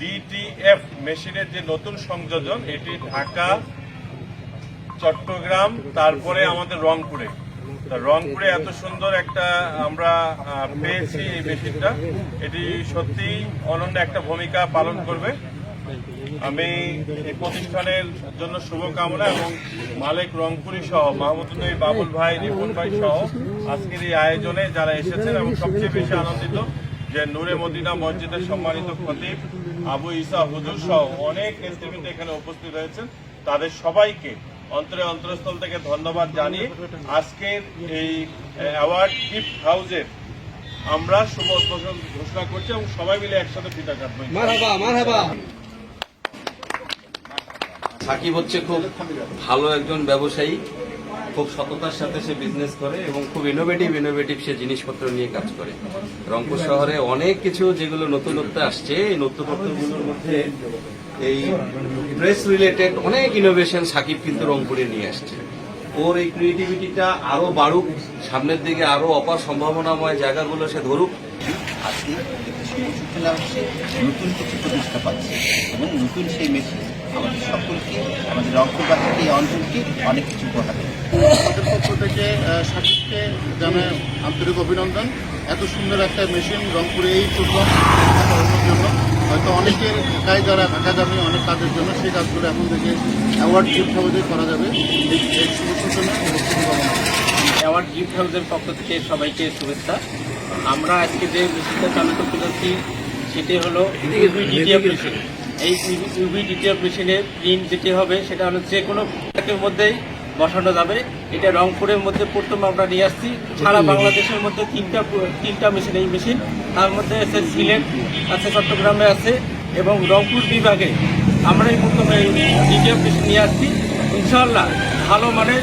DTF মেশিনের যে নতুন সংযোজন, এটি ঢাকা, চট্টগ্রাম, তারপরে আমাদের রংপুরে। রংপুরে এত সুন্দর একটা, আমরা পেয়েছি এই মেশিনটা। এটি সত্যি অনন্য একটা ভূমিকা পালন করবে। আমি এই প্রতিষ্ঠানের জন্য শুভকামনা এবং মালিক রংপুরি সহ, মাহমুদুল্লাহ বাবুল ভাই, রিপন ভাই সহ, আজকের এই আয়োজনে যারা এসেছেন এবং সবচেয়ে বেশি আনন্দিত যে নূরে মদিনা মসজিদের সম্মানিত খতিব আবু ইসা হুজুর সহ অনেক নেতৃবৃন্দ এখানে উপস্থিত হয়েছেন তাদের সবাইকে অন্তরে অন্তরস্থল থেকে ধন্যবাদ জানিয়ে আজকের এই অ্যাওয়ার্ড গিফট হাউসের আমরা শুভ উদ্বোধন ঘোষণা করছি এবং সবাই মিলে একসাথে ফিতা কাটবো। সাকিব হচ্ছে খুব ভালো একজন ব্যবসায়ী। খুব সততার সাথে সে বিজনেস করে এবং খুব ইনোভেটিভ ইনোভেটিভ সে জিনিসপত্র নিয়ে কাজ করে। রংপুর শহরে অনেক কিছু যেগুলো নতুনত্ব আসছে, এই নতুনত্বগুলোর মধ্যে এই প্রেস রিলেটেড অনেক ইনোভেশন সাকিব কিন্তু রংপুরে নিয়ে আসছে। ওর এই ক্রিয়েটিভিটিটা আরও বাড়ুক, সামনের দিকে আরও অপার সম্ভাবনাময় জায়গাগুলো সে ধরুক। আজকে নতুন কিছু প্রতিষ্ঠা পাচ্ছে এবং নতুন সেই মেশিন আমাদের সকলকে আমাদের রংপুরবাসীকে এই অঞ্চলকে অনেক কিছু উপহার আমাদের পক্ষ থেকে সাকিবকে জানাই আন্তরিক অভিনন্দন। এত সুন্দর একটা মেশিন রংপুরে এই প্রথম করানোর জন্য। হয়তো অনেকের ঢাকায় যারা ঢাকা যাবে অনেক কাজের জন্য সেই কাজগুলো এখন থেকে অ্যাওয়ার্ড গিফট হাউসে করা যাবে। এই শুভকামনা অ্যাওয়ার্ড গিফট হাউসের পক্ষ থেকে সবাইকে শুভেচ্ছা। আমরা আজকে যে মেশিনটা চালু করতে যাচ্ছি সেটি হলো মেশিন এই ইউভি ডিটিএফ মেশিনে প্রিন্ট যেটি হবে সেটা হলো যে কোনো প্যাকের মধ্যেই বসানো যাবে। এটা রংপুরের মধ্যে প্রথম আমরা নিয়ে আসছি। সারা বাংলাদেশের মধ্যে তিনটা তিনটা মেশিন এই মেশিন তার মধ্যে আছে সিলেট আছে চট্টগ্রামে আছে এবং রংপুর বিভাগে। আমরা এই প্রথমে ডিটিএফ মেশিন নিয়ে আসছি। ইনশাআল্লাহ ভালো মানের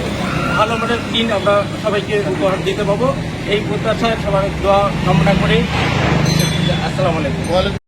ভালো মানের দিন আমরা সবাইকে উপহার দিতে পাবো। এই প্রত্যাশায় সবার দোয়া কামনা করে। আসসালামু আলাইকুম।